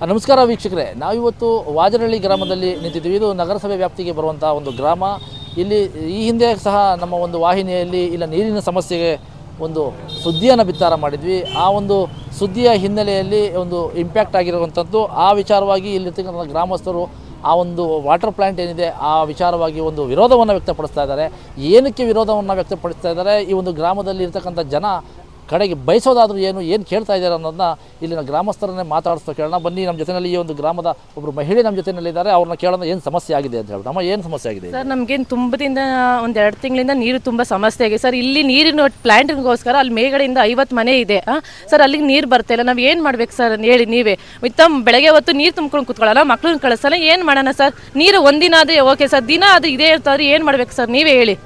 ನಮಸ್ಕಾರ ವೀಕ್ಷಕರೇ. ನಾವಿವತ್ತು ವಾಜರಹಳ್ಳಿ ಗ್ರಾಮದಲ್ಲಿ ನಿಂತಿದ್ದೀವಿ. ಇದು ನಗರಸಭೆ ವ್ಯಾಪ್ತಿಗೆ ಬರುವಂಥ ಒಂದು ಗ್ರಾಮ. ಇಲ್ಲಿ ಈ ಹಿಂದೆ ಸಹ ನಮ್ಮ ಒಂದು ವಾಹಿನಿಯಲ್ಲಿ ಇಲ್ಲ, ನೀರಿನ ಸಮಸ್ಯೆಗೆ ಒಂದು ಸುದ್ದಿಯನ್ನು ಬಿತ್ತಾರ ಮಾಡಿದ್ವಿ. ಆ ಒಂದು ಸುದ್ದಿಯ ಹಿನ್ನೆಲೆಯಲ್ಲಿ ಒಂದು ಇಂಪ್ಯಾಕ್ಟ್ ಆಗಿರುವಂಥದ್ದು ಆ ವಿಚಾರವಾಗಿ ಇಲ್ಲಿರ್ತಕ್ಕಂಥ ಗ್ರಾಮಸ್ಥರು ಆ ಒಂದು ವಾಟರ್ ಪ್ಲ್ಯಾಂಟ್ ಏನಿದೆ, ಆ ವಿಚಾರವಾಗಿ ಒಂದು ವಿರೋಧವನ್ನು ವ್ಯಕ್ತಪಡಿಸ್ತಾ ಇದ್ದಾರೆ. ಏನಕ್ಕೆ ವಿರೋಧವನ್ನು ವ್ಯಕ್ತಪಡಿಸ್ತಾ ಇದ್ದಾರೆ? ಈ ಒಂದು ಗ್ರಾಮದಲ್ಲಿ ಇರ್ತಕ್ಕಂಥ ಜನ ಕಡೆಗೆ ಬಯಸೋದಾದರೂ ಏನು ಏನು ಕೇಳ್ತಾ ಇದ್ದಾರೆ ಅನ್ನೋದನ್ನ ಇಲ್ಲಿನ ಗ್ರಾಮಸ್ಥರನ್ನೇ ಮಾತಾಡಿಸ್ತಾ ಕೇಳೋಣ. ಬನ್ನಿ ನಮ್ಮ ಜೊತೆಯಲ್ಲಿ ಈ ಒಂದು ಗ್ರಾಮದ ಒಬ್ಬರು ಮಹಿಳೆ ನಮ್ಮ ಜೊತೆಯಲ್ಲಿ ಇದ್ದಾರೆ. ಅವ್ರನ್ನ ಕೇಳೋಣ ಏನು ಸಮಸ್ಯೆ ಆಗಿದೆ ಅಂತ ಹೇಳೋಣ ಅಮ್ಮ ಏನು ಸಮಸ್ಯೆ ಆಗಿದೆ ಸರ್ ನಮಗೇನು ತುಂಬದಿಂದ ಒಂದು ಎರಡು ತಿಂಗಳಿಂದ ನೀರು ತುಂಬ ಸಮಸ್ಯೆ ಆಗಿದೆ. ಸರ್ ಇಲ್ಲಿ ನೀರಿನ ಪ್ಲ್ಯಾಂಟ್ಗೋಸ್ಕರ ಅಲ್ಲಿ ಮೇಗಡೆಯಿಂದ ಐವತ್ತು ಮನೆ ಇದೆ. ಸರ್ ಅಲ್ಲಿಗೆ ನೀರು ಬರ್ತಾ ಇಲ್ಲ. ನಾವು ಏನು ಮಾಡ್ಬೇಕು ಸರ್? ಹೇಳಿ ನೀವೇ. ಇತ್ತ ಬೆಳಗ್ಗೆ ಹೊತ್ತು ನೀರು ತುಂಬ್ಕೊಂಡು ಕುತ್ಕೊಳ್ಳಲ್ಲ ಮಕ್ಳನ್ನ ಕಳಿಸಲ್ಲ. ಏನು ಮಾಡೋಣ ಸರ್? ನೀರು ಒಂದಿನ ಆದರೆ ಓಕೆ ಸರ್. ದಿನ ಅದು ಇದೇ ಇರ್ತಾದ್ರೆ ಏನು ಮಾಡ್ಬೇಕು ಸರ್? ನೀವೇ ಹೇಳಿ.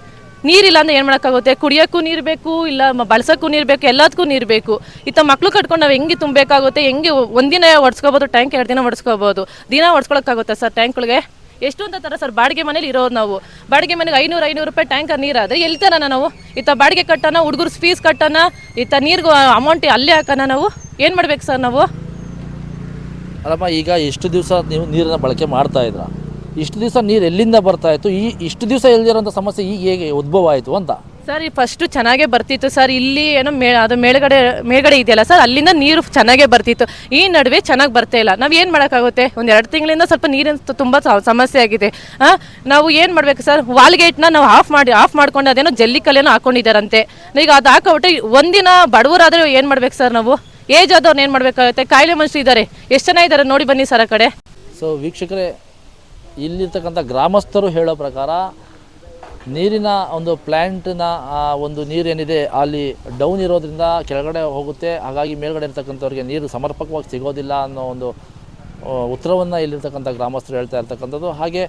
ನೀರಿಲ್ಲ ಅಂದ್ರೆ ಏನು ಮಾಡೋಕ್ಕಾಗುತ್ತೆ? ಕುಡಿಯೋಕ್ಕೂ ನೀರು ಬೇಕು, ಇಲ್ಲ ಮ- ಬಳಸೋಕ್ಕೂ ನೀರು ಬೇಕು, ಎಲ್ಲದಕ್ಕೂ ನೀರು ಬೇಕು. ಇತ್ತ ಮಕ್ಳು ಕಟ್ಕೊಂಡು ನಾವು ಹೆಂಗೆ ತುಂಬಬೇಕಾಗುತ್ತೆ? ಹೆಂಗೆ ಒಂದಿನ ಒಡ್ಸ್ಕೋಬೋದು, ಟ್ಯಾಂಕ್ ಎರಡು ದಿನ ಒಡ್ಸ್ಕೋಬೋದು. ದಿನ ಒಡ್ಸ್ಕೊಳಕ್ಕಾಗುತ್ತೆ ಸರ್ ಟ್ಯಾಂಕ್ಗಳಿಗೆ? ಎಷ್ಟು ಅಂತ ತರ ಸರ್, ಬಾಡಿಗೆ ಮನೇಲಿ ಇರೋದು ನಾವು. ಬಾಡಿಗೆ ಮನೆಗೆ ಐನೂರು ಐನೂರು ರೂಪಾಯಿ ಟ್ಯಾಂಕರ್ ನೀರಾದ್ರೆ ಎಲ್ಲಿ ತರೋಣ ನಾವು? ಇತ್ತ ಬಾಡಿಗೆ ಕಟ್ಟೋಣ ಹುಡುಗರು ಫೀಸ್ ಕಟ್ಟೋಣ, ಇತ್ತ ನೀರಿಗೂ ಅಮೌಂಟ್ ಅಲ್ಲೇ ಹಾಕೋಣ ನಾವು? ಏನು ಮಾಡ್ಬೇಕು ಸರ್ ನಾವು? ಅಲ್ಲಮ್ಮ, ಈಗ ಎಷ್ಟು ದಿವಸ ನೀವು ನೀರನ್ನು ಬಳಕೆ ಮಾಡ್ತಾ ಇದ್ರ? ಇಷ್ಟು ದಿವಸ ನೀರು ಎಲ್ಲಿಂದ ಬರ್ತಾ ಇತ್ತು? ಈ ಇಷ್ಟು ದಿವಸ ಎಲ್ದಿರೋಂಥ ಸಮಸ್ಯೆ ಈಗ ಹೇಗೆ ಉದ್ಭವ ಆಯಿತು ಅಂತ? ಸರ್ ಈ ಫಸ್ಟು ಚೆನ್ನಾಗೇ ಬರ್ತಿತ್ತು. ಸರ್ ಇಲ್ಲಿ ಏನೋ ಮೇ ಅದು ಮೇಲ್ಗಡೆ ಮೇಲ್ಗಡೆ ಇದೆಯಲ್ಲ ಸರ್ ಅಲ್ಲಿಂದ ನೀರು ಚೆನ್ನಾಗೇ ಬರ್ತಿತ್ತು. ಈ ನಡುವೆ ಚೆನ್ನಾಗಿ ಬರ್ತಾ ಇಲ್ಲ. ನಾವು ಏನು ಮಾಡೋಕ್ಕಾಗುತ್ತೆ? ಒಂದು ಎರಡು ತಿಂಗಳಿಂದ ಸ್ವಲ್ಪ ನೀರಿನ ತುಂಬ ಸಮಸ್ಯೆ ಆಗಿದೆ. ಹಾಂ ನಾವು ಏನು ಮಾಡಬೇಕು ಸರ್? ವಾಲ್ಗೇಟ್ನ ನಾವು ಆಫ್ ಮಾಡಿ ಆಫ್ ಮಾಡ್ಕೊಂಡು ಅದೇನೋ ಜಲ್ಲಿ ಕಲ್ಲೇನೋ ಹಾಕೊಂಡಿದ್ದಾರಂತೆ. ಈಗ ಅದು ಹಾಕೋಬಿಟ್ಟು ಒಂದಿನ ಬಡವರಾದರೆ ಏನು ಮಾಡ್ಬೇಕು ಸರ್ ನಾವು? ಏಜ್ ಆದವ್ರು ಏನು ಮಾಡಬೇಕಾಗುತ್ತೆ? ಕಾಯಿಲೆ ಮನುಷ್ಯರು ಇದ್ದಾರೆ ಎಷ್ಟು ಜನ ಇದ್ದಾರೆ ನೋಡಿ ಬನ್ನಿ ಸರ್ ಆ ಕಡೆ. ಸೊ ವೀಕ್ಷಕರೇ ಇಲ್ಲಿರ್ತಕ್ಕಂಥ ಗ್ರಾಮಸ್ಥರು ಹೇಳೋ ಪ್ರಕಾರ ನೀರಿನ ಒಂದು ಪ್ಲ್ಯಾಂಟ್ನ ಒಂದು ನೀರೇನಿದೆ ಅಲ್ಲಿ ಡೌನ್ ಇರೋದ್ರಿಂದ ಕೆಳಗಡೆ ಹೋಗುತ್ತೆ. ಹಾಗಾಗಿ ಮೇಲ್ಗಡೆ ಇರ್ತಕ್ಕಂಥವ್ರಿಗೆ ನೀರು ಸಮರ್ಪಕವಾಗಿ ಸಿಗೋದಿಲ್ಲ ಅನ್ನೋ ಒಂದು ಉತ್ತರವನ್ನು ಇಲ್ಲಿರ್ತಕ್ಕಂಥ ಗ್ರಾಮಸ್ಥರು ಹೇಳ್ತಾ ಇರ್ತಕ್ಕಂಥದ್ದು. ಹಾಗೆ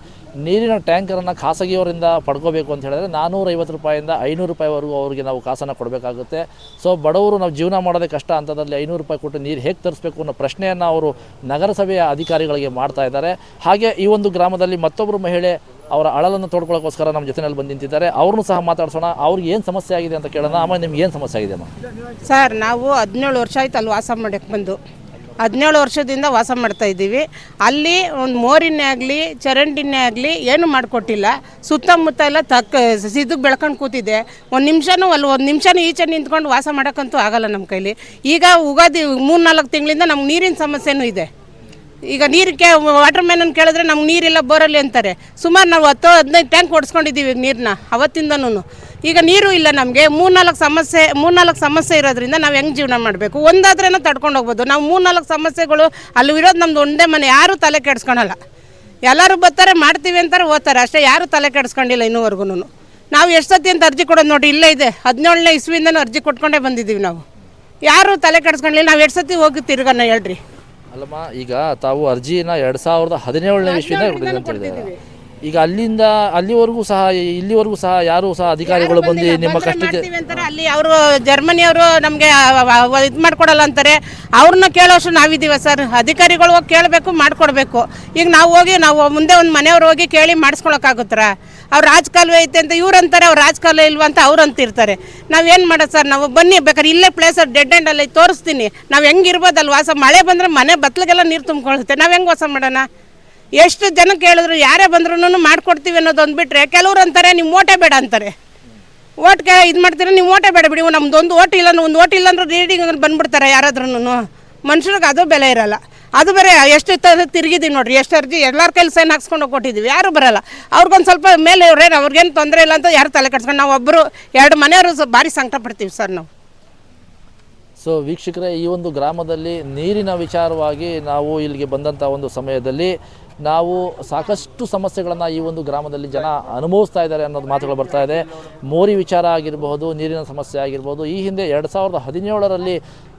ನೀರಿನ ಟ್ಯಾಂಕರನ್ನು ಖಾಸಗಿಯವರಿಂದ ಪಡ್ಕೋಬೇಕು ಅಂತ ಹೇಳಿದ್ರೆ ನಾನ್ನೂರೈವತ್ತು ರೂಪಾಯಿಂದ ಐನೂರು ರೂಪಾಯಿವರೆಗೂ ಅವರಿಗೆ ನಾವು ಕಾಸನ್ನು ಕೊಡಬೇಕಾಗುತ್ತೆ. ಸೊ ಬಡವರು ನಾವು ಜೀವನ ಮಾಡೋದೇ ಕಷ್ಟ ಅಂತದಲ್ಲಿ ಐನೂರು ರೂಪಾಯಿ ಕೊಟ್ಟು ನೀರು ಹೇಗೆ ತರಿಸ್ಬೇಕು ಅನ್ನೋ ಪ್ರಶ್ನೆಯನ್ನು ಅವರು ನಗರಸಭೆಯ ಅಧಿಕಾರಿಗಳಿಗೆ ಮಾಡ್ತಾ ಇದ್ದಾರೆ. ಹಾಗೆ ಈ ಒಂದು ಗ್ರಾಮದಲ್ಲಿ ಮತ್ತೊಬ್ಬರು ಮಹಿಳೆ ಅವರ ಅಳಲನ್ನು ತೋಡ್ಕೊಳ್ಳೋಕ್ಕೋಸ್ಕರ ನಮ್ಮ ಜೊತೆಯಲ್ಲಿ ಬಂದು ನಿಂತಿದ್ದಾರೆ. ಅವ್ರನ್ನೂ ಸಹ ಮಾತಾಡ್ಸೋಣ. ಅವ್ರಿಗೆ ಏನು ಸಮಸ್ಯೆ ಆಗಿದೆ ಅಂತ ಕೇಳೋಣ. ಅಮ್ಮ, ನಿಮ್ಗೆ ಏನು ಸಮಸ್ಯೆ ಆಗಿದೆ ಅಮ್ಮ? ಸರ್, ನಾವು ಹದಿನೇಳು ವರ್ಷ ಆಯ್ತು ಅಲ್ಲಿ ವಾಸ ಮಾಡಕ್ಕೆ ಬಂದು. ಹದಿನೇಳು ವರ್ಷದಿಂದ ವಾಸ ಮಾಡ್ತಾ ಇದ್ದೀವಿ. ಅಲ್ಲಿ ಒಂದು ಮೋರಿನೇ ಆಗಲಿ, ಚರಂಡಿನೇ ಆಗಲಿ ಏನು ಮಾಡಿಕೊಟ್ಟಿಲ್ಲ. ಸುತ್ತಮುತ್ತ ಎಲ್ಲ ತಕ್ಕ ಸಿದ್ದಕ್ಕೆ ಬೆಳ್ಕೊಂಡು ಕೂತಿದೆ. ಒಂದು ನಿಮಿಷನೂ ಅಲ್ಲಿ ಒಂದು ನಿಮಿಷನೂ ಈಚೆ ನಿಂತ್ಕೊಂಡು ವಾಸ ಮಾಡೋಕ್ಕಂತೂ ಆಗಲ್ಲ ನಮ್ಮ ಕೈಲಿ. ಈಗ ಉಗಾದಿ ಮೂರು ನಾಲ್ಕು ತಿಂಗಳಿಂದ ನಮ್ಗೆ ನೀರಿನ ಸಮಸ್ಯೆನೂ ಇದೆ. ಈಗ ನೀರು ಕೇ ವಾಟರ್ ಮ್ಯಾನನ್ನು ಕೇಳಿದ್ರೆ ನಮ್ಗೆ ನೀರಿಲ್ಲ ಬೋರಲ್ಲಿ ಅಂತಾರೆ. ಸುಮಾರು ನಾವು ಹತ್ತು ಹದಿನೈದು ಟ್ಯಾಂಕ್ ಹೊಡ್ಸ್ಕೊಂಡಿದ್ದೀವಿ ನೀರನ್ನ ಅವತ್ತಿಂದನೂ ಈಗ ನೀರು ಇಲ್ಲ ನಮಗೆ ಮೂರ್ನಾಲ್ಕು ಸಮಸ್ಯೆ ಮೂರ್ನಾಲ್ಕು ಸಮಸ್ಯೆ ಇರೋದ್ರಿಂದ ನಾವು ಹೆಂಗೆ ಜೀವನ ಮಾಡಬೇಕು? ಒಂದಾದ್ರೇನೋ ತಡ್ಕೊಂಡು ಹೋಗ್ಬೋದು. ನಾವು ಮೂರ್ನಾಲ್ಕು ಸಮಸ್ಯೆಗಳು ಅಲ್ಲಿ ಇರೋದು ನಮ್ದು ಒಂದೇ ಮನೆ ಯಾರೂ ತಲೆ ಕೆಡಿಸ್ಕೊಳಲ್ಲ. ಎಲ್ಲರೂ ಬರ್ತಾರೆ ಮಾಡ್ತೀವಿ ಅಂತಾರೆ ಓದ್ತಾರೆ. ಅಷ್ಟೇ ಯಾರೂ ತಲೆ ಕೆಡಿಸ್ಕೊಂಡಿಲ್ಲ ಇನ್ನೂವರೆಗೂ ನಾವು ಎಷ್ಟೊತ್ತಿ ಸತಿ ಅಂತ ಅರ್ಜಿ ಕೊಡೋದು ನೋಡಿ ಇಲ್ಲೇ ಇದೆ. ಹದಿನೇಳನೇ ಇಸ್ವಿಯಿಂದನೂ ಅರ್ಜಿ ಕೊಟ್ಕೊಂಡೇ ಬಂದಿದ್ದೀವಿ ನಾವು. ಯಾರೂ ತಲೆ ಕೆಡಿಸ್ಕೊಂಡಿಲ್ಲ. ನಾವು ಎಷ್ಟು ಸತಿ ಹೋಗಿ ತಿರ್ಗನ ಹೇಳ್ರಿ. ಅಲ್ಲಮ್ಮ ಈಗ ತಾವು ಅರ್ಜಿನ ಎರಡು ಸಾವಿರದ ಹದಿನೇಳನೇ ಇಸ್ವಿಯಿಂದ ಕೊಟ್ಟಿದ್ದೀವಿ ಈಗ ಅಲ್ಲಿಂದ ಅಲ್ಲಿವರೆಗೂ ಸಹ ಇಲ್ಲಿವರೆಗೂ ಸಹ ಯಾರು ಸಹ ಅಧಿಕಾರಿಗಳು ಬಂದು ನಿಮ್ಮ ಕಷ್ಟಕ್ಕೆ ಅಂತಾರೆ. ಅಲ್ಲಿ ಅವರು ಜರ್ಮನಿಯವರು ನಮಗೆ ಇದು ಮಾಡ್ಕೊಡಲ್ಲ ಅಂತಾರೆ. ಅವ್ರನ್ನ ಕೇಳೋಷ್ಟು ನಾವಿದ್ದೀವ ಸರ್. ಅಧಿಕಾರಿಗಳು ಹೋಗಿ ಕೇಳಬೇಕು ಮಾಡ್ಕೊಡ್ಬೇಕು. ಈಗ ನಾವು ಹೋಗಿ ನಾವು ಮುಂದೆ ಒಂದು ಮನೆಯವ್ರು ಹೋಗಿ ಕೇಳಿ ಮಾಡಿಸ್ಕೊಳಕ್ಕಾಗುತ್ತರ ಅವ್ರು ರಾಜಕಾಲುವೆ ಐತೆ ಅಂತ ಇವ್ರು ಅಂತಾರೆ ಅವ್ರು ರಾಜಕಾಲುವೆ ಇಲ್ವಾ ಅಂತ ಅವ್ರು ಅಂತಿರ್ತಾರೆ. ನಾವೇನು ಮಾಡೋದು ಸರ್? ನಾವು ಬನ್ನಿ ಬೇಕಾದ್ರೆ ಇಲ್ಲೇ ಪ್ಲೇಸ್ ಡೆಡ್ ಎಂಡ್ ಅಲ್ಲಿ ತೋರಿಸ್ತೀನಿ. ನಾವು ಹೆಂಗ್ ಇರ್ಬೋದಲ್ವಾ? ವಾಸ ಮಳೆ ಬಂದರೆ ಮನೆ ಬತ್ಲಿಗೆಲ್ಲ ನೀರು ತುಂಬಿಕೊಳ್ಳುತ್ತೆ ನಾವು ಹೆಂಗೆ ವಾಸ ಮಾಡೋಣ? ಎಷ್ಟು ಜನ ಕೇಳಿದ್ರು, ಯಾರೇ ಬಂದ್ರೂ ಮಾಡ್ಕೊಡ್ತೀವಿ ಅನ್ನೋದು ಬಿಟ್ಟರೆ ಕೆಲವ್ರು ಅಂತಾರೆ ನಿಮ್ಮ ಓಟೇ ಬೇಡ ಅಂತಾರೆ. ಓಟ್ಗೆ ಇದು ಮಾಡ್ತೀರ, ನೀವು ಓಟೆ ಬೇಡ ಬಿಡಿ ನಮ್ದು ಒಂದು ಓಟ್ ಇಲ್ಲ ಒಂದು ಓಟ್ ಇಲ್ಲ ಅಂದ್ರೆ ರೀಡಿಂಗ್ ಬಂದ್ಬಿಡ್ತಾರೆ ಯಾರಾದ್ರೂ ಮನುಷ್ಯರಿಗೆ ಅದು ಬೆಲೆ ಇರಲ್ಲ. ಅದು ಬೇರೆ, ಎಷ್ಟು ತಿರುಗಿದೀವಿ ನೋಡ್ರಿ, ಎಷ್ಟು ಅರ್ಜಿ, ಎಲ್ಲರ ಕೈಲಿ ಸೈನ್ ಹಾಕ್ಸ್ಕೊಂಡು ಕೊಟ್ಟಿದ್ದೀವಿ ಯಾರು ಬರಲ್ಲ. ಅವ್ರಿಗೊಂದು ಸ್ವಲ್ಪ ಮೇಲೆ ಇವ್ರೇನು ಅವ್ರಿಗೇನು ತೊಂದರೆ ಇಲ್ಲ ಅಂತ ಯಾರು ತಲೆ ಕಟ್ಸ್ಕೊಂಡು ನಾವು ಒಬ್ಬರು ಎರಡು ಮನೆಯವರು ಭಾರಿ ಸಂಕಟ ಪಡ್ತೀವಿ ಸರ್ ನಾವು. ಸೊ ವೀಕ್ಷಕರೇ, ಈ ಒಂದು ಗ್ರಾಮದಲ್ಲಿ ನೀರಿನ ವಿಚಾರವಾಗಿ ನಾವು ಇಲ್ಲಿಗೆ ಬಂದಂಥ ಒಂದು ಸಮಯದಲ್ಲಿ ನಾವು ಸಾಕಷ್ಟು ಸಮಸ್ಯೆಗಳನ್ನು ಈ ಒಂದು ಗ್ರಾಮದಲ್ಲಿ ಜನ ಅನುಭವಿಸ್ತಾ ಇದ್ದಾರೆ ಅನ್ನೋದು ಮಾತುಗಳು ಬರ್ತಾ ಇದೆ. ಮೋರಿ ವಿಚಾರ ಆಗಿರಬಹುದು, ನೀರಿನ ಸಮಸ್ಯೆ ಆಗಿರ್ಬೋದು ಈ ಹಿಂದೆ ಎರಡು ಸಾವಿರದ ಹದಿನೇಳರಲ್ಲಿ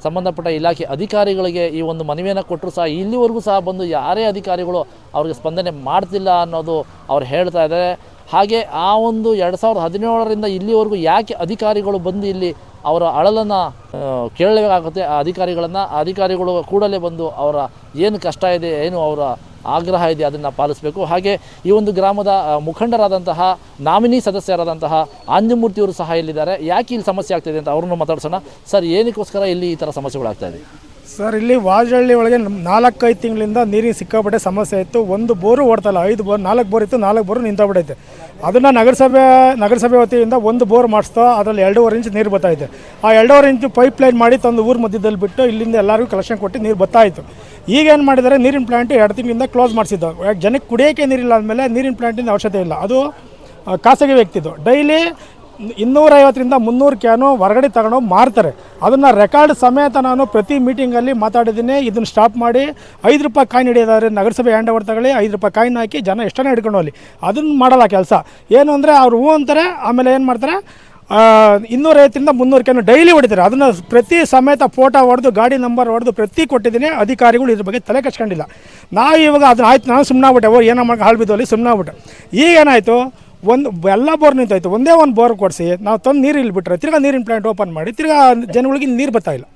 ಸಂಬಂಧಪಟ್ಟ ಇಲಾಖೆ ಅಧಿಕಾರಿಗಳಿಗೆ ಈ ಒಂದು ಮನವಿಯನ್ನು ಕೊಟ್ಟರು ಸಹ ಇಲ್ಲಿವರೆಗೂ ಸಹ ಬಂದು ಯಾರೇ ಅಧಿಕಾರಿಗಳು ಅವ್ರಿಗೆ ಸ್ಪಂದನೆ ಮಾಡ್ತಿಲ್ಲ ಅನ್ನೋದು ಅವ್ರು ಹೇಳ್ತಾ ಇದ್ದಾರೆ. ಹಾಗೆ ಆ ಒಂದು ಎರಡು ಸಾವಿರದ ಹದಿನೇಳರಿಂದ ಇಲ್ಲಿವರೆಗೂ ಯಾಕೆ ಅಧಿಕಾರಿಗಳು ಬಂದು ಇಲ್ಲಿ ಅವರ ಅಳಲನ್ನು ಕೇಳಬೇಕಾಗುತ್ತೆ ಆ ಅಧಿಕಾರಿಗಳನ್ನು ಅಧಿಕಾರಿಗಳು ಕೂಡಲೇ ಬಂದು ಅವರ ಏನು ಕಷ್ಟ ಇದೆ, ಏನು ಅವರ ಆಗ್ರಹ ಇದೆ ಅದನ್ನು ಪಾಲಿಸಬೇಕು. ಹಾಗೆ ಈ ಒಂದು ಗ್ರಾಮದ ಮುಖಂಡರಾದಂತಹ, ನಾಮಿನಿ ಸದಸ್ಯರಾದಂತಹ ಆಂಜಮೂರ್ತಿಯವರು ಸಹ ಇಲ್ಲಿದ್ದಾರೆ. ಯಾಕೆ ಇಲ್ಲಿ ಸಮಸ್ಯೆ ಆಗ್ತಿದೆ ಅಂತ ಅವ್ರನ್ನು ಮಾತಾಡ್ಸೋಣ. ಸರ್, ಏನಕ್ಕೋಸ್ಕರ ಇಲ್ಲಿ ಈ ಥರ ಸಮಸ್ಯೆಗಳಾಗ್ತಾ ಇದೆ? ಸರ್, ಇಲ್ಲಿ ವಾಜಹಳ್ಳಿ ಒಳಗೆ ನಾಲ್ಕೈದು ತಿಂಗಳಿಂದ ನೀರಿಗೆ ಸಿಕ್ಕಾಪಟ್ಟೆ ಸಮಸ್ಯೆ ಇತ್ತು. ಒಂದು ಬೋರು ಓಡ್ತಲ್ಲ, ಐದು ಬೋರ್, ನಾಲ್ಕು ಬೋರ್ ಇತ್ತು, ನಾಲ್ಕು ಬೋರು ನಿಂತೋಗ್ಬಿಟ್ಟೈತೆ ಅದನ್ನು ನಗರಸಭೆ ನಗರಸಭೆ ವತಿಯಿಂದ ಒಂದು ಬೋರ್ ಮಾಡಿಸ್ತಾ ಅದರಲ್ಲಿ ಎರಡೂವರೆ ಇಂಚ್ ನೀರು ಬರ್ತಾಯಿದೆ ಆ ಎರಡೂವರೆ ಇಂಚು ಪೈಪ್ ಲೈನ್ ಮಾಡಿ ತಂದು ಊರ ಮಧ್ಯದಲ್ಲಿ ಬಿಟ್ಟು ಇಲ್ಲಿಂದ ಎಲ್ಲರಿಗೂ ಕಲೆಕ್ಷನ್ ಕೊಟ್ಟು ನೀರು ಬರ್ತಾಯಿತ್ತು ಈಗ ಏನು ಮಾಡಿದ್ದಾರೆ, ನೀರಿನ ಪ್ಲಾಂಟ್ ಎರಡು ತಿಂಗಳಿಂದ ಕ್ಲೋಸ್ ಮಾಡಿಸಿದ್ದು ಜನಕ್ಕೆ ಕುಡಿಯೋಕೆ ನೀರಿಲ್ಲ ಅಂದಮೇಲೆ ನೀರಿನ ಪ್ಲಾಂಟಿಂದ ಅವಶ್ಯಕತೆ ಇಲ್ಲ. ಅದು ಖಾಸಗಿ ವ್ಯಕ್ತಿದು. ಡೈಲಿ ಇನ್ನೂರೈವತ್ತರಿಂದ ಮುನ್ನೂರು ಕ್ಯಾನು ಹೊರಗಡೆ ತಗೊಂಡೋಗಿ ಮಾರ್ತಾರೆ. ಅದನ್ನು ರೆಕಾರ್ಡ್ ಸಮೇತ ನಾನು ಪ್ರತಿ ಮೀಟಿಂಗಲ್ಲಿ ಮಾತಾಡಿದ್ದೀನಿ. ಇದನ್ನು ಸ್ಟಾಪ್ ಮಾಡಿ ಐದು ರೂಪಾಯಿ ಕಾಯಿನ್ ಹಿಡಿಯೋದಾದ್ರೆ ನಗರಸಭೆ ಹ್ಯಾಂಡ್ ಓವರ್ ತಗೊಳ್ಳಿ, ಐದು ರೂಪಾಯಿ ಕಾಯಿನ್ ಹಾಕಿ ಜನ ಎಷ್ಟನೇ ಹಿಡ್ಕೊಂಡು ಹೋಗಲಿ. ಅದನ್ನು ಮಾಡಲ್ಲ ಕೆಲಸ. ಏನು ಅಂದರೆ ಅವ್ರು ಹೂ ಅಂತಾರೆ, ಆಮೇಲೆ ಏನು ಮಾಡ್ತಾರೆ? ಇನ್ನೂರೈವತ್ತರಿಂದ ಮುನ್ನೂರು ಕ್ಯಾನು ಡೈಲಿ ಹೊಡಿತಾರೆ. ಅದನ್ನು ಪ್ರತಿ ಸಮೇತ ಫೋಟೋ ಹೊಡೆದು, ಗಾಡಿ ನಂಬರ್ ಹೊಡೆದು ಪ್ರತಿ ಕೊಟ್ಟಿದ್ದೀನಿ. ಅಧಿಕಾರಿಗಳು ಇದ್ರ ಬಗ್ಗೆ ತಲೆ ಕಚ್ಕೊಂಡಿಲ್ಲ ನಾವು ಇವಾಗ ಅದನ್ನ ಆಯ್ತು, ನಾನು ಸುಮ್ಮನೆ ಬಿಟ್ಟೆ ಓ, ಏನೋ ಮಾಡಿ ಹಾಳು ಸುಮ್ಮನೆ ಬಿಟ್ಟೆ ಈಗ ಏನಾಯಿತು? ಒಂದು, ಎಲ್ಲ ಬೋರ್ ನಿಂತಾಯ್ತು. ಒಂದೇ ಒಂದು ಬೋರ್ ಕೊಡಿಸಿ, ನಾವು ತಂದು ನೀರು ಇಲ್ಲಿ ಬಿಟ್ಟರೆ ತಿರ್ಗಾ ನೀರಿನ ಪ್ಲಾಂಟ್ ಓಪನ್ ಮಾಡಿ, ತಿರ್ಗಾ ಜನಗಳಿಗೆ ನೀರು ಬರ್ತಾ ಇಲ್ಲ.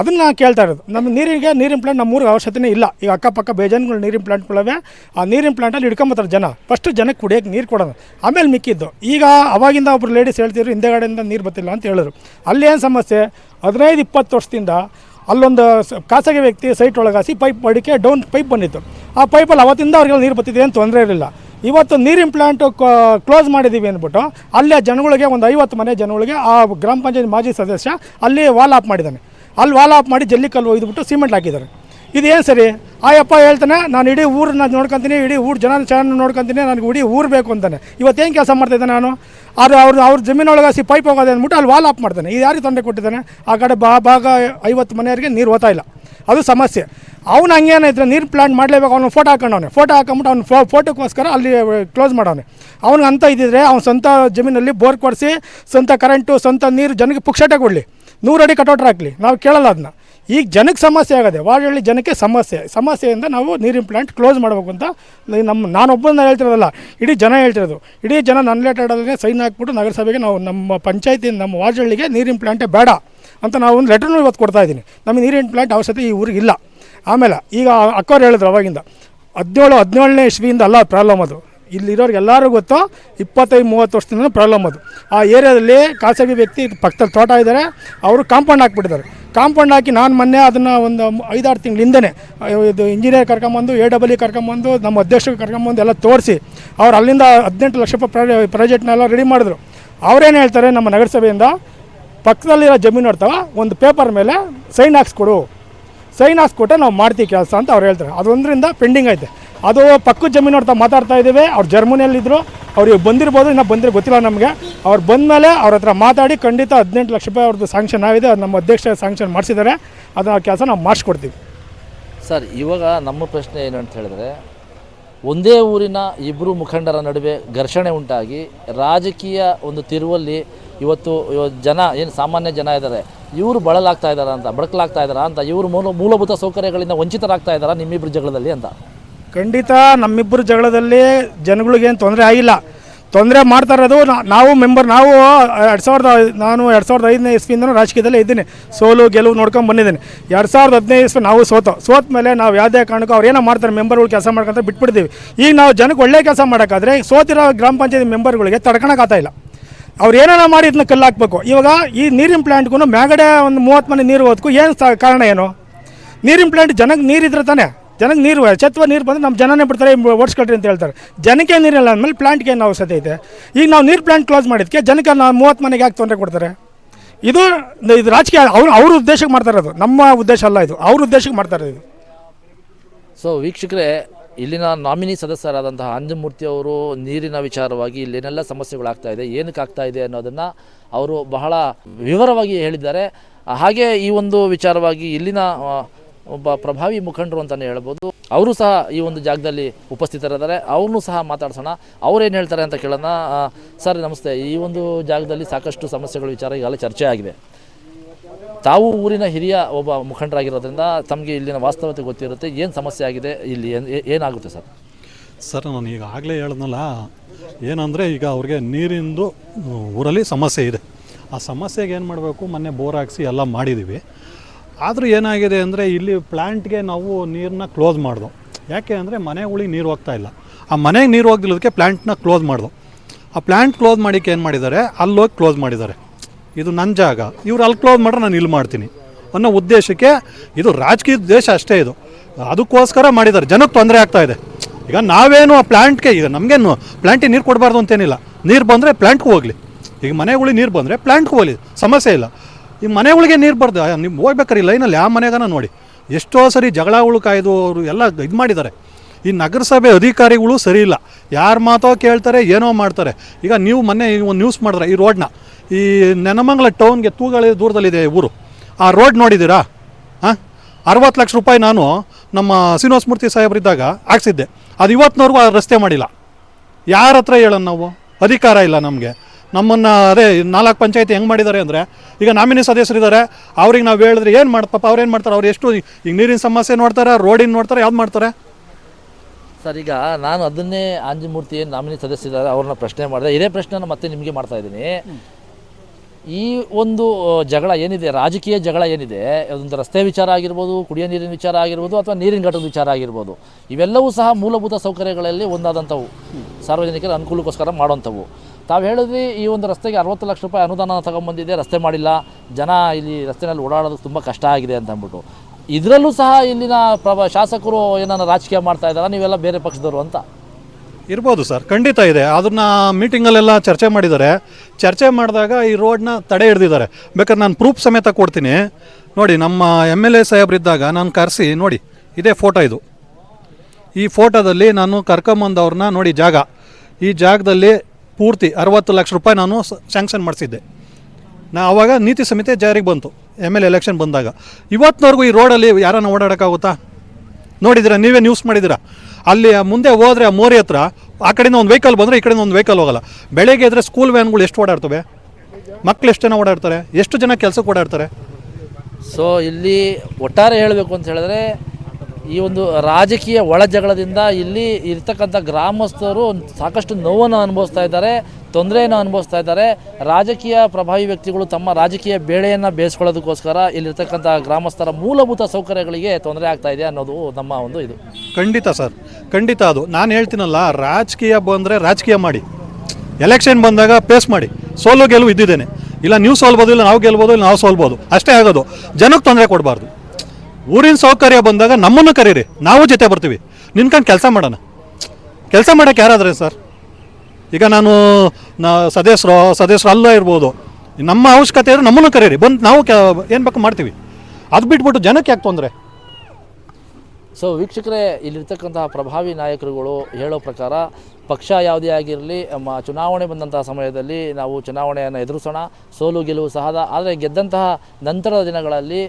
ಅದನ್ನು ನಾನು ಕೇಳ್ತಾ ಇರೋದು. ನಮ್ಮ ನೀರಿಗೆ, ನೀರಿನ ಪ್ಲಾಂಟ್ ನಮ್ಮ ಊರಿಗೆ ಅವಶ್ಯಕತೆ ಇಲ್ಲ. ಈಗ ಅಕ್ಕಪಕ್ಕ ಬೇಜಾನ್ಗಳು ನೀರಿನ ಪ್ಲಾಂಟ್ಗಳವೆ ಆ ನೀರಿನ ಪ್ಲಾಂಟಲ್ಲಿ ಹಿಡ್ಕೊಂಬತ್ತಾರೆ ಜನ. ಫಸ್ಟ್ ಜನಕ್ಕೆ ಕುಡಿಯೋಕ್ಕೆ ನೀರು ಕೊಡೋದು. ಆಮೇಲೆ ಮಿಕ್ಕಿದ್ದು. ಈಗ ಅವಾಗಿಂದ ಒಬ್ರು ಲೇಡೀಸ್ ಹೇಳ್ತಿದ್ರು ಹಿಂದೆಗಡೆಯಿಂದ ನೀರು ಬರ್ತಿಲ್ಲ ಅಂತ ಹೇಳಿದ್ರು. ಅಲ್ಲಿ ಸಮಸ್ಯೆ? ಹದಿನೈದು, ಇಪ್ಪತ್ತು ವರ್ಷದಿಂದ ಅಲ್ಲೊಂದು ಖಾಸಗಿ ವ್ಯಕ್ತಿ ಸೈಟ್ ಒಳಗಾಸಿ ಪೈಪ್ ಅಡಿಕೆ ಡೌನ್ ಪೈಪ್ ಬಂದಿತ್ತು. ಆ ಪೈಪಲ್ಲಿ ಅವತ್ತಿಂದ ಅವ್ರಿಗೆ ನೀರು ಬರ್ತಿದೆ ಏನು ತೊಂದರೆ ಇರಲಿಲ್ಲ. ಇವತ್ತು ನೀರಿನ ಪ್ಲಾಂಟು ಕ್ಲೋಸ್ ಮಾಡಿದ್ದೀವಿ ಅಂದ್ಬಿಟ್ಟು, ಅಲ್ಲೇ ಜನಗಳಿಗೆ, ಒಂದು ಐವತ್ತು ಮನೆ ಜನಗಳಿಗೆ, ಆ ಗ್ರಾಮ ಪಂಚಾಯತ್ ಮಾಜಿ ಸದಸ್ಯ ಅಲ್ಲಿ ವಾಲ್ ಆಫ್ ಮಾಡಿದ್ದಾನೆ. ಅಲ್ಲಿ ವಾಲ್ ಆಫ್ ಮಾಡಿ ಜಲ್ಲಿ ಕಲ್ಲು ಒಯ್ದುಬಿಟ್ಟು ಸಿಮೆಂಟ್ ಹಾಕಿದ್ದಾರೆ. ಇದೇನು ಸರಿ? ಆಯಪ್ಪ ಹೇಳ್ತಾನೆ, ನಾನು ಇಡೀ ಊರನ್ನ ನೋಡ್ಕೊತೀನಿ, ಇಡೀ ಊರು ಜನ ಚೆನ್ನಾಗಿ ನೋಡ್ಕೊತೀನಿ, ನನಗೆ ಇಡೀ ಊರು ಬೇಕು ಅಂತಾನೆ. ಇವತ್ತೇನು ಕೆಲಸ ಮಾಡ್ತಿದ್ದೆ ನಾನು ಅದು ಅವ್ರು, ಅವ್ರ ಜಮೀನೊಳಗಾಸಿ ಪೈಪ್ ಹೋಗೋದೆ ಅಂದ್ಬಿಟ್ಟು ಅಲ್ಲಿ ವಾಲ್ ಆಫ್ ಮಾಡ್ತಾನೆ. ಇದು ಯಾರಿಗೆ ತೊಂದರೆ ಕೊಟ್ಟಿದ್ದಾನೆ? ಆ ಕಡೆ ಬಾ, ಭಾಗ ಐವತ್ತು ಮನೆಯವರಿಗೆ ನೀರು ಹೋಗ್ತಾ ಇಲ್ಲ. ಅದು ಸಮಸ್ಯೆ. ಅವ್ನು ಹಂಗೇನಿದ್ರೆ ನೀರು ಪ್ಲಾಂಟ್ ಮಾಡಲೇಬೇಕು, ಅವನು ಫೋಟೋ ಹಾಕೊಂಡವನೆ. ಫೋಟೋ ಹಾಕೊಂಬಿಟ್ಟು ಅವ್ನು ಫೋ ಫೋಟೋಕ್ಕೋಸ್ಕರ ಅಲ್ಲಿ ಕ್ಲೋಸ್ ಮಾಡವನೆ. ಅವ್ನಿಗೆ ಅಂತ ಇದ್ದಿದ್ರೆ ಅವ್ನು ಸ್ವಂತ ಜಮೀನಲ್ಲಿ ಬೋರ್ ಕೊಡಿಸಿ, ಸ್ವಂತ ಕರೆಂಟು ಸ್ವಂತ ನೀರು ಜನಕ್ಕೆ ಪುಕ್ಷಟೆ ಕೊಡಲಿ. ನೂರು ಅಡಿ ಕಟೌಟ್ರ್ ಹಾಕಲಿ. ನಾವು ಕೇಳಲ್ಲ ಅದನ್ನ ಈಗ ಜನಕ್ಕೆ ಸಮಸ್ಯೆ ಆಗದೆ, ವಾಡಹಳ್ಳಿ ಜನಕ್ಕೆ ಸಮಸ್ಯೆ. ಸಮಸ್ಯೆಯಿಂದ ನಾವು ನೀರಿನ ಪ್ಲಾಂಟ್ ಕ್ಲೋಸ್ ಮಾಡಬೇಕು ಅಂತ ನಮ್ಮ, ನಾನೊಬ್ಬನ ಹೇಳ್ತಿರೋದಲ್ಲ, ಇಡೀ ಜನ ಹೇಳ್ತಿರೋದು. ಇಡೀ ಜನ ನನ್ನ ಲೇಟೆಡೋದಕ್ಕೆ ಸೈನ್ ಹಾಕ್ಬಿಟ್ಟು ನಗರಸಭೆಗೆ ನಾವು ನಮ್ಮ ಪಂಚಾಯತಿಯಿಂದ ನಮ್ಮ ವಾಡಹಳ್ಳಿಗೆ ನೀರಿನ ಪ್ಲಾಂಟೇ ಬೇಡ ಅಂತ ನಾವು ಒಂದು ಲೆಟರ್ನೂ ಇವತ್ತು ಕೊಡ್ತಾ ಇದ್ದೀನಿ. ನಮಗೆ ನೀರಿನ ಪ್ಲಾಂಟ್ ಅವಶ್ಯಕತೆ ಈ ಊರಿಗೆ ಇಲ್ಲ. ಆಮೇಲೆ ಈಗ ಅಕ್ಕವ್ರು ಹೇಳಿದ್ರು ಅವಾಗಿಂದ. ಹದಿನೇಳು, ಹದಿನೇಳನೇ ಇಸ್ವಿಯಿಂದ ಅಲ್ಲ ಪ್ರಾಬ್ಲಮ್ ಅದು. ಇಲ್ಲಿರೋರಿಗೆ ಎಲ್ಲರೂ ಗೊತ್ತು ಇಪ್ಪತ್ತೈದು, ಮೂವತ್ತು ವರ್ಷದಿಂದ ಪ್ರಾಬ್ಲಮ್ ಅದು. ಆ ಏರಿಯಾದಲ್ಲಿ ಖಾಸಗಿ ವ್ಯಕ್ತಿ ಪಕ್ಕದಲ್ಲಿ ತೋಟ ಇದ್ದಾರೆ ಅವರು ಕಾಂಪೌಂಡ್ ಹಾಕ್ಬಿಟ್ಟಿದ್ದಾರೆ. ಕಾಂಪೌಂಡ್ ಹಾಕಿ ನಾನು ಮೊನ್ನೆ ಅದನ್ನು ಒಂದು ಐದಾರು ತಿಂಗಳ ಹಿಂದೆನೇ ಇದು ಇಂಜಿನಿಯರ್ ಕರ್ಕೊಂಬಂದು ಎ ಡಬ್ಲ್ಯೂ ಕರ್ಕೊಂಬಂದು, ನಮ್ಮ ಅಧ್ಯಕ್ಷರು ಕರ್ಕೊಂಬಂದು ಎಲ್ಲ ತೋರಿಸಿ, ಅವ್ರು ಅಲ್ಲಿಂದ ಹದಿನೆಂಟು ಲಕ್ಷ ರೂಪಾಯಿ ಪ್ರಾಜೆಕ್ಟ್ನೆಲ್ಲ ರೆಡಿ ಮಾಡಿದ್ರು. ಅವ್ರೇನು ಹೇಳ್ತಾರೆ ನಮ್ಮ ನಗರಸಭೆಯಿಂದ, ಪಕ್ಕದಲ್ಲಿರೋ ಜಮೀನು ಇರ್ತಾವ ಒಂದು ಪೇಪರ್ ಮೇಲೆ ಸೈನ್ ಹಾಕ್ಸ್ಕೊಡು. ಸೈನ್ ಹಾಕ್ಸ್ಕೊಟ್ಟೆ ನಾವು ಮಾಡ್ತೀವಿ ಕೆಲಸ ಅಂತ ಅವ್ರು ಹೇಳ್ತಾರೆ. ಅದೊಂದರಿಂದ ಪೆಂಡಿಂಗ್ ಐತೆ. ಅದು ಪಕ್ಕದ ಜಮೀನು ಅವ್ರ ಮಾತಾಡ್ತಾ ಇದ್ದೀವಿ, ಅವ್ರು ಜರ್ಮನಿಯಲ್ಲಿದ್ದರು ಅವ್ರಿಗೆ ಬಂದಿರ್ಬೋದು, ಇನ್ನೂ ಬಂದಿರ ಗೊತ್ತಿಲ್ಲ ನಮಗೆ. ಅವ್ರು ಬಂದಮೇಲೆ ಅವ್ರ ಹತ್ರ ಮಾತಾಡಿ ಖಂಡಿತ ಹದಿನೆಂಟು ಲಕ್ಷ ರೂಪಾಯಿ ಅವ್ರದ್ದು ಸ್ಯಾಂಕ್ಷನ್ ಆಗಿದೆ ಅದು ನಮ್ಮ ಅಧ್ಯಕ್ಷ ಸ್ಯಾಂಕ್ಷನ್ ಮಾಡಿಸಿದ್ದಾರೆ. ಅದನ್ನ ಕೆಲಸ ನಾವು ಮಾಡಿಸ್ಕೊಡ್ತೀವಿ. ಸರ್, ಇವಾಗ ನಮ್ಮ ಪ್ರಶ್ನೆ ಏನು ಅಂತ ಹೇಳಿದ್ರೆ, ಒಂದೇ ಊರಿನ ಇಬ್ಬರು ಮುಖಂಡರ ನಡುವೆ ಘರ್ಷಣೆ ಉಂಟಾಗಿ ರಾಜಕೀಯ ಒಂದು ತಿರುವಲ್ಲಿ ಇವತ್ತು ಇವ- ಜನ, ಏನು ಸಾಮಾನ್ಯ ಜನ ಇದ್ದಾರೆ ಇವರು ಬಳಲಾಗ್ತಾ ಇದ್ದಾರಾ ಅಂತ ಬಡಕಲಾಗ್ತಾ ಇದ್ದಾರಾ ಅಂತ, ಇವರು ಮೂಲ, ಮೂಲಭೂತ ಸೌಕರ್ಯಗಳಿಂದ ವಂಚಿತರಾಗ್ತಾ ಇದ್ದಾರಾ ನಿಮ್ಮಿಬ್ಬರು ಜಗಳದಲ್ಲಿ ಅಂತ? ಖಂಡಿತ ನಮ್ಮಿಬ್ಬರು ಜಗಳದಲ್ಲಿ ಜನಗಳಿಗೇನು ತೊಂದರೆ ಆಗಿಲ್ಲ. ತೊಂದರೆ ಮಾಡ್ತಾ ಇರೋದು ನಾವು ಮೆಂಬರ್, ನಾವು ಎರಡು ಸಾವಿರದ ನಾನು ಎರಡು ಸಾವಿರದ ಐದನೇ ಇಸ್ವಿಯಿಂದನೂ ರಾಜಕೀಯದಲ್ಲೇ ಇದ್ದೀನಿ. ಸೋಲು, ಗೆಲುವು ನೋಡ್ಕೊಂಡು ಬಂದಿದ್ದೀನಿ. ಎರಡು ಸಾವಿರದ ಹದಿನೈದು ಇಸ್ವಿ ನಾವು ಸೋತು, ಸೋತ ಮೇಲೆ ನಾವು ಯಾವುದೇ ಕಾರಣಕ್ಕೂ ಅವ್ರು ಏನೋ ಮಾಡ್ತಾರೆ ಮೆಂಬರ್ಗಳು ಕೆಲಸ ಮಾಡ್ಕೊಂತ ಬಿಟ್ಬಿಡ್ತೀವಿ. ಈಗ ನಾವು ಜನಕ್ಕೆ ಒಳ್ಳೆ ಕೆಲಸ ಮಾಡೋಕ್ಕಾದ್ರೆ ಸೋತಿರೋ ಗ್ರಾಮ ಪಂಚಾಯತ್ ಮೆಂಬರ್ಗಳಿಗೆ ತಡ್ಕೊಳಕ್ಕಾಗ್ತಾ ಇಲ್ಲ. ಅವ್ರು ಏನಾರ ಮಾಡಿ ಇದನ್ನ ಕಲ್ಲು ಹಾಕ್ಬೇಕು. ಇವಾಗ ಈ ನೀರಿನ ಪ್ಲ್ಯಾಂಟ್ಗೂ ಮ್ಯಾಗಡೆ ಒಂದು ಮೂವತ್ತು ಮನೆ ನೀರು ಹೋದಕ್ಕೂ ಏನು ಕಾರಣ ಏನು? ನೀರಿನ ಪ್ಲಾಂಟ್ ಜನಕ್ಕೆ ನೀರಿದ್ರೆ ತಾನೆ. ಜನಕ್ಕೆ ನೀರು ಚತ್ವ ನೀರು ಬಂದರೆ ನಮ್ಮ ಜನನೇ ಬಿಡ್ತಾರೆ ಓಡಿಸ್ಕೊಳ್ರಿ ಅಂತ ಹೇಳ್ತಾರೆ. ಜನಕ್ಕೆ ನೀರಿಲ್ಲ ಅಂದಮೇಲೆ ಪ್ಲಾಂಟ್ಗೆ ಏನು ಅವಶ್ಯಕತೆ ಇದೆ? ಈಗ ನಾವು ನೀರು ಪ್ಲಾಂಟ್ ಕ್ಲೋಸ್ ಮಾಡಿದ್ಕೆ ಜನಕ್ಕೆ ನಾವು ಮೂವತ್ತು ಮನೆಗೆ ಯಾಕೆ ತೊಂದರೆ ಕೊಡ್ತಾರೆ. ಇದು ಇದು ರಾಜಕೀಯ ಅವ್ರು, ಅವ್ರ ಉದ್ದೇಶಕ್ಕೆ ಮಾಡ್ತಾ ಇರೋದು. ನಮ್ಮ ಉದ್ದೇಶ ಅಲ್ಲ ಇದು. ಅವ್ರ ಉದ್ದೇಶಕ್ಕೆ ಮಾಡ್ತಾ ಇರೋದು ಇದು. ಸೊ ವೀಕ್ಷಕರೇ ಇಲ್ಲಿನ ನಾಮಿನಿ ಸದಸ್ಯರಾದಂತಹ ಅಂಜಮೂರ್ತಿ ಅವರು ನೀರಿನ ವಿಚಾರವಾಗಿ ಇಲ್ಲೇನೆಲ್ಲ ಸಮಸ್ಯೆಗಳಾಗ್ತಾ ಇದೆ, ಏನಕ್ಕೆ ಆಗ್ತಾ ಇದೆ ಅನ್ನೋದನ್ನು ಅವರು ಬಹಳ ವಿವರವಾಗಿ ಹೇಳಿದ್ದಾರೆ. ಹಾಗೆ ಈ ಒಂದು ವಿಚಾರವಾಗಿ ಇಲ್ಲಿನ ಒಬ್ಬ ಪ್ರಭಾವಿ ಮುಖಂಡರು ಅಂತಲೇ ಹೇಳ್ಬೋದು. ಅವರು ಸಹ ಈ ಒಂದು ಜಾಗದಲ್ಲಿ ಉಪಸ್ಥಿತರಿದ್ದಾರೆ. ಅವ್ರನ್ನೂ ಸಹ ಮಾತಾಡ್ಸೋಣ. ಅವ್ರೇನು ಹೇಳ್ತಾರೆ ಅಂತ ಕೇಳೋಣ. ಸರ್, ನಮಸ್ತೆ. ಈ ಒಂದು ಜಾಗದಲ್ಲಿ ಸಾಕಷ್ಟು ಸಮಸ್ಯೆಗಳ ವಿಚಾರ ಈಗಾಗಲೇ ಚರ್ಚೆ ಆಗಿದೆ ತಾವು ಊರಿನ ಹಿರಿಯ ಒಬ್ಬ ಮುಖಂಡರಾಗಿರೋದ್ರಿಂದ ತಮಗೆ ಇಲ್ಲಿನ ವಾಸ್ತವತೆ ಗೊತ್ತಿರುತ್ತೆ, ಏನು ಸಮಸ್ಯೆ ಆಗಿದೆ, ಇಲ್ಲಿ ಏನು ಏನಾಗುತ್ತೆ ಸರ್? ಸರ್, ನಾನು ಈಗ ಆಗಲೇ ಹೇಳಿದ್ನಲ್ಲ ಏನಂದರೆ ಈಗ ಅವ್ರಿಗೆ ನೀರಿಂದು ಊರಲ್ಲಿ ಸಮಸ್ಯೆ ಇದೆ. ಆ ಸಮಸ್ಯೆಗೆ ಏನು ಮಾಡಬೇಕು, ಮೊನ್ನೆ ಬೋರ್ ಹಾಕ್ಸಿ ಎಲ್ಲ ಮಾಡಿದ್ದೀವಿ ಆದರೂ ಏನಾಗಿದೆ ಅಂದರೆ, ಇಲ್ಲಿ ಪ್ಲ್ಯಾಂಟ್ಗೆ ನಾವು ನೀರನ್ನ ಕ್ಲೋಸ್ ಮಾಡ್ದು. ಯಾಕೆ ಅಂದರೆ ಮನೆಗಳಿಗೆ ನೀರು ಹೋಗ್ತಾ ಇಲ್ಲ. ಆ ಮನೆಗೆ ನೀರು ಹೋಗ್ದಿಲ್ಲದಕ್ಕೆ ಪ್ಲ್ಯಾಂಟ್ನ ಕ್ಲೋಸ್ ಮಾಡ್ದು. ಆ ಪ್ಲ್ಯಾಂಟ್ ಕ್ಲೋಸ್ ಮಾಡಿಕ್ಕೆ ಏನು ಮಾಡಿದ್ದಾರೆ, ಅಲ್ಲೋಗಿ ಕ್ಲೋಸ್ ಮಾಡಿದ್ದಾರೆ. ಇದು ನನ್ನ ಜಾಗ. ಇವ್ರು ಅಲ್ಲಿ ಕ್ಲೋಸ್ ಮಾಡ್ರೆ ನಾನು ಇಲ್ಲಿ ಮಾಡ್ತೀನಿ. ಅನ್ನೋ ಉದ್ದೇಶಕ್ಕೆ ಇದು ರಾಜಕೀಯ ದೇಶ ಅಷ್ಟೇ ಇದು. ಅದಕ್ಕೋಸ್ಕರ ಮಾಡಿದ್ದಾರೆ. ಜನಕ್ಕೆ ತೊಂದರೆ ಆಗ್ತಾ ಇದೆ. ಈಗ ನಾವೇನು ಆ ಪ್ಲ್ಯಾಂಟ್ಗೆ ಈಗ ನಮಗೇನು ಪ್ಲ್ಯಾಂಟಿಗೆ ನೀರು ಕೊಡಬಾರ್ದು ಅಂತೇನಿಲ್ಲ. ನೀರು ಬಂದರೆ ಪ್ಲ್ಯಾಂಟ್ಗೆ ಹೋಗಲಿ. ಈಗ ಮನೆಗಳಿಗೆ ನೀರು ಬಂದರೆ ಪ್ಲ್ಯಾಂಟ್ಗೆ ಹೋಗಲಿ. ಸಮಸ್ಯೆ ಇಲ್ಲ. ಈ ಮನೆಗಳಿಗೆ ನೀರು ಬರ್ದು ನೀವು ಹೋಗ್ಬೇಕಾರೆ ಲೈನಲ್ಲಿ ಯಾವ ಮನೆಗನ ನೋಡಿ. ಎಷ್ಟೋ ಸರಿ ಜಗಳ ಕಾಯ್ದು ಅವರು ಎಲ್ಲ ಇದು ಮಾಡಿದ್ದಾರೆ. ಈ ನಗರಸಭೆ ಅಧಿಕಾರಿಗಳು ಸರಿ ಇಲ್ಲ. ಯಾರ ಮಾತೋ ಕೇಳ್ತಾರೆ, ಏನೋ ಮಾಡ್ತಾರೆ. ಈಗ ನೀವು ಮೊನ್ನೆ ಈಗ ಒಂದು ನ್ಯೂಸ್ ಮಾಡಿದ್ರೆ, ಈ ರೋಡ್ನ, ಈ ನೆನಮಂಗಲ ಟೌನ್ಗೆ ತೂಗಳ ದೂರದಲ್ಲಿದೆ ಊರು. ಆ ರೋಡ್ ನೋಡಿದ್ದೀರಾ? ಹಾಂ ಅರವತ್ತು ಲಕ್ಷ ರೂಪಾಯಿ ನಾನು ನಮ್ಮ ಶ್ರೀನಿವಾಸ ಮೂರ್ತಿ ಸಾಹೇಬರಿದ್ದಾಗ ಹಾಕ್ಸಿದ್ದೆ. ಅದು ಇವತ್ತಿನವರೆಗೂ ಆ ರಸ್ತೆ ಮಾಡಿಲ್ಲ. ಯಾರ ಹತ್ರ ಹೇಳೋಣ ನಾವು? ಅಧಿಕಾರ ಇಲ್ಲ ನಮಗೆ. ನಮ್ಮನ್ನು, ಅದೇ, ನಾಲ್ಕು ಪಂಚಾಯತಿ ಹೆಂಗೆ ಮಾಡಿದ್ದಾರೆ ಅಂದರೆ, ಈಗ ನಾಮಿನಿ ಸದಸ್ಯರಿದ್ದಾರೆ, ಅವ್ರಿಗೆ ನಾವು ಹೇಳಿದ್ರೆ ಏನು ಮಾಡ್ತಪ್ಪ ಪಾಪ ಅವ್ರು ಏನು ಮಾಡ್ತಾರೆ? ಅವ್ರು ಎಷ್ಟು, ಈಗ ನೀರಿನ ಸಮಸ್ಯೆ ನೋಡ್ತಾರೆ, ರೋಡಿನ ನೋಡ್ತಾರೆ, ಯಾವ್ದು ಮಾಡ್ತಾರೆ? ಸರ್, ಈಗ ನಾನು ಅದನ್ನೇ ಆಂಜಿಮೂರ್ತಿ ಏನು ನಾಮಿನಿ ಸದಸ್ಯರಿದ್ದಾರೆ ಅವ್ರನ್ನ ಪ್ರಶ್ನೆ ಮಾಡಿದೆ. ಇದೇ ಪ್ರಶ್ನೆನ ಮತ್ತೆ ನಿಮಗೆ ಮಾಡ್ತಾ ಇದ್ದೀನಿ. ಈ ಒಂದು ಜಗಳ ಏನಿದೆ, ರಾಜಕೀಯ ಜಗಳ ಏನಿದೆ ಒಂದು ರಸ್ತೆ ವಿಚಾರ ಆಗಿರ್ಬೋದು, ಕುಡಿಯೋ ನೀರಿನ ವಿಚಾರ ಆಗಿರ್ಬೋದು, ಅಥವಾ ನೀರಿನ ಘಟದ ವಿಚಾರ ಆಗಿರ್ಬೋದು, ಇವೆಲ್ಲವೂ ಸಹ ಮೂಲಭೂತ ಸೌಕರ್ಯಗಳಲ್ಲಿ ಒಂದಾದಂಥವು. ಸಾರ್ವಜನಿಕರ ಅನುಕೂಲಕ್ಕೋಸ್ಕರ ಮಾಡೋಂಥವು ತಾವು ಹೇಳಿದ್ರಿ, ಈ ಒಂದು ರಸ್ತೆಗೆ ಅರವತ್ತು ಲಕ್ಷ ರೂಪಾಯಿ ಅನುದಾನ ತಗೊಂಬಂದಿದೆ, ರಸ್ತೆ ಮಾಡಿಲ್ಲ, ಜನ ಇಲ್ಲಿ ರಸ್ತೆನಲ್ಲಿ ಓಡಾಡೋದು ತುಂಬ ಕಷ್ಟ ಆಗಿದೆ ಅಂತ ಅಂದ್ಬಿಟ್ಟು. ಇದರಲ್ಲೂ ಸಹ ಇಲ್ಲಿನ ಪ್ರಭ ಶಾಸಕರು ಏನಾರ ರಾಜಕೀಯ ಮಾಡ್ತಾ ಇದ್ದಾರಾ? ನೀವೆಲ್ಲ ಬೇರೆ ಪಕ್ಷದವರು ಅಂತ. ಇರ್ಬೋದು ಸರ್, ಖಂಡಿತ ಇದೆ. ಅದನ್ನ ಮೀಟಿಂಗಲ್ಲೆಲ್ಲ ಚರ್ಚೆ ಮಾಡಿದ್ದಾರೆ. ಚರ್ಚೆ ಮಾಡಿದಾಗ ಈ ರೋಡ್ನ ತಡೆ ಹಿಡ್ದಿದ್ದಾರೆ. ಬೇಕಾದ್ರೆ ನಾನು ಪ್ರೂಫ್ ಸಮೇತ ಕೊಡ್ತೀನಿ. ನೋಡಿ, ನಮ್ಮ ಎಂ ಎಲ್ ಎ ಸಾಹೇಬ್ರಿದ್ದಾಗ ನಾನು ಕರೆಸಿ, ನೋಡಿ, ಇದೇ ಫೋಟೋ ಇದು. ಈ ಫೋಟೋದಲ್ಲಿ ನಾನು ಕರ್ಕೊಂಬಂದವ್ರನ್ನ ನೋಡಿ, ಜಾಗ. ಈ ಜಾಗದಲ್ಲಿ ಪೂರ್ತಿ ಅರವತ್ತು ಲಕ್ಷ ರೂಪಾಯಿ ನಾನು ಸ್ಯಾಂಕ್ಷನ್ ಮಾಡಿಸಿದ್ದೆ. ನಾ ಆವಾಗ ನೀತಿ ಸಮಿತಿ ಜಾರಿಗೆ ಬಂತು. ಎಂ ಎಲ್ ಎಲೆಕ್ಷನ್ ಬಂದಾಗ. ಇವತ್ತಿನವರೆಗೂ ಈ ರೋಡಲ್ಲಿ ಯಾರನ್ನ ಓಡಾಡೋಕ್ಕಾಗುತ್ತಾ? ನೋಡಿದ್ದೀರಾ, ನೀವೇ ನ್ಯೂಸ್ ಮಾಡಿದ್ದೀರಾ? ಅಲ್ಲಿ ಮುಂದೆ ಹೋದರೆ ಮೋರಿ ಹತ್ರ, ಆ ಕಡೆಯಿಂದ ಒಂದು ವೆಹಿಕಲ್ ಬಂದರೆ ಈ ಕಡೆಯಿಂದ ಒಂದು ವೆಹಿಕಲ್ ಹೋಗಲ್ಲ. ಬೆಳಗ್ಗೆ ಇದ್ದರೆ ಸ್ಕೂಲ್ ವ್ಯಾನ್ಗಳು ಎಷ್ಟು ಓಡಾಡ್ತವೆ? ಮಕ್ಕಳು ಎಷ್ಟು ಜನ ಓಡಾಡ್ತಾರೆ? ಎಷ್ಟು ಜನ ಕೆಲಸಕ್ಕೆ ಓಡಾಡ್ತಾರೆ? ಸೊ ಇಲ್ಲಿ ಒಟ್ಟಾರೆ ಹೇಳಬೇಕು ಅಂತ ಹೇಳಿದ್ರೆ, ಈ ಒಂದು ರಾಜಕೀಯ ಒಳಜಗಳದಿಂದ ಇಲ್ಲಿ ಇರ್ತಕ್ಕಂಥ ಗ್ರಾಮಸ್ಥರು ಸಾಕಷ್ಟು ನೋವನ್ನು ಅನುಭವಿಸ್ತಾ ಇದ್ದಾರೆ. ತೊಂದರೆಯನ್ನು ಅನುಭವಿಸ್ತಾ ಇದ್ದಾರೆ. ರಾಜಕೀಯ ಪ್ರಭಾವಿ ವ್ಯಕ್ತಿಗಳು ತಮ್ಮ ರಾಜಕೀಯ ಬೇಳೆಯನ್ನು ಬೇಯಿಸ್ಕೊಳ್ಳೋದಕ್ಕೋಸ್ಕರ ಇಲ್ಲಿರ್ತಕ್ಕಂಥ ಗ್ರಾಮಸ್ಥರ ಮೂಲಭೂತ ಸೌಕರ್ಯಗಳಿಗೆ ತೊಂದರೆ ಆಗ್ತಾ ಇದೆ ಅನ್ನೋದು ನಮ್ಮ ಒಂದು ಇದು. ಖಂಡಿತ ಸರ್. ಖಂಡಿತ ಅದು. ನಾನು ಹೇಳ್ತೀನಲ್ಲ, ರಾಜಕೀಯ ಬಂದರೆ ರಾಜಕೀಯ ಮಾಡಿ. ಎಲೆಕ್ಷನ್ ಬಂದಾಗ ಪೇಸ್ ಮಾಡಿ. ಸೋಲು ಗೆಲುವು ಇದ್ದಿದ್ದೇನೆ. ಇಲ್ಲ ನೀವು ಸೋಲ್ಬೋದು, ಇಲ್ಲ ನಾವು ಗೆಲ್ಬೋದು, ಇಲ್ಲ ನಾವು ಸೋಲ್ಬೋದು. ಅಷ್ಟೇ ಆಗೋದು. ಜನಕ್ಕೆ ತೊಂದರೆ ಕೊಡಬಾರ್ದು. ಊರಿನ ಸೌಕರ್ಯ ಬಂದಾಗ ನಮ್ಮನ್ನು ಕರೀರಿ. ನಾವು ಜೊತೆ ಬರ್ತೀವಿ. ನಿನ್ಕಂಡು ಕೆಲಸ ಮಾಡೋಣ. ಕೆಲಸ ಮಾಡೋಕ್ಕೆ ಯಾರಾದ್ರೆ ಸರ್? ಈಗ ನಾನು ಸದಸ್ಯರು ಸದಸ್ಯರು ಅಲ್ಲ ಇರ್ಬೋದು. ನಮ್ಮ ಅವಶ್ಯಕತೆ ಇದ್ರೆ ನಮ್ಮನ್ನು ಕರೀರಿ. ಬಂದು ನಾವು ಏನು ಬೇಕು ಮಾಡ್ತೀವಿ. ಅದು ಬಿಟ್ಬಿಟ್ಟು ಜನಕ್ಕೆ ಯಾಕೆ ತೊಂದರೆ? ಸೊ ವೀಕ್ಷಕರೇ, ಇಲ್ಲಿರ್ತಕ್ಕಂತಹ ಪ್ರಭಾವಿ ನಾಯಕರುಗಳು ಹೇಳೋ ಪ್ರಕಾರ, ಪಕ್ಷ ಯಾವುದೇ ಆಗಿರಲಿ ನಮ್ಮ ಚುನಾವಣೆ ಬಂದಂತಹ ಸಮಯದಲ್ಲಿ ನಾವು ಚುನಾವಣೆಯನ್ನು ಎದುರಿಸೋಣ, ಸೋಲು ಗೆಲುವು ಸಹದ ಆದರೆ ಗೆದ್ದಂತಹ ನಂತರದ ದಿನಗಳಲ್ಲಿ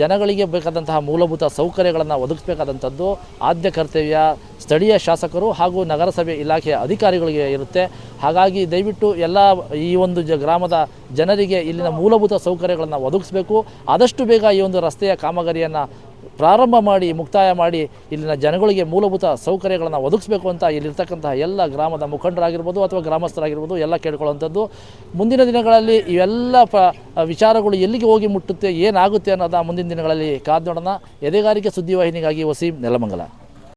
ಜನಗಳಿಗೆ ಬೇಕಾದಂತಹ ಮೂಲಭೂತ ಸೌಕರ್ಯಗಳನ್ನು ಒದಗಿಸಬೇಕಾದಂಥದ್ದು ಆದ್ಯ ಕರ್ತವ್ಯ ಸ್ಥಳೀಯ ಶಾಸಕರು ಹಾಗೂ ನಗರಸಭೆ ಇಲಾಖೆಯ ಅಧಿಕಾರಿಗಳಿಗೆ ಇರುತ್ತೆ. ಹಾಗಾಗಿ ದಯವಿಟ್ಟು ಎಲ್ಲ ಈ ಒಂದು ಜ, ಗ್ರಾಮದ ಜನರಿಗೆ ಇಲ್ಲಿನ ಮೂಲಭೂತ ಸೌಕರ್ಯಗಳನ್ನು ಒದಗಿಸಬೇಕು. ಆದಷ್ಟು ಬೇಗ ಈ ಒಂದು ರಸ್ತೆಯ ಕಾಮಗಾರಿಯನ್ನು ಪ್ರಾರಂಭ ಮಾಡಿ, ಮುಕ್ತಾಯ ಮಾಡಿ ಇಲ್ಲಿನ ಜನಗಳಿಗೆ ಮೂಲಭೂತ ಸೌಕರ್ಯಗಳನ್ನು ಒದಗಿಸಬೇಕು ಅಂತ ಇಲ್ಲಿರ್ತಕ್ಕಂತಹ ಎಲ್ಲ ಗ್ರಾಮದ ಮುಖಂಡರಾಗಿರ್ಬೋದು ಅಥವಾ ಗ್ರಾಮಸ್ಥರಾಗಿರ್ಬೋದು ಎಲ್ಲ ಕೇಳ್ಕೊಳ್ಳುವಂಥದ್ದು. ಮುಂದಿನ ದಿನಗಳಲ್ಲಿ ಇವೆಲ್ಲ ಪ, ವಿಚಾರಗಳು ಎಲ್ಲಿಗೆ ಹೋಗಿ ಮುಟ್ಟುತ್ತೆ, ಏನಾಗುತ್ತೆ ಅನ್ನೋದ ಮುಂದಿನ ದಿನಗಳಲ್ಲಿ ಕಾದು ನೋಡೋಣ. ಎದೆಗಾರಿಕೆ ಸುದ್ದಿವಾಹಿನಿಗಾಗಿ ವಸೀಂ ನೆಲಮಂಗಲ.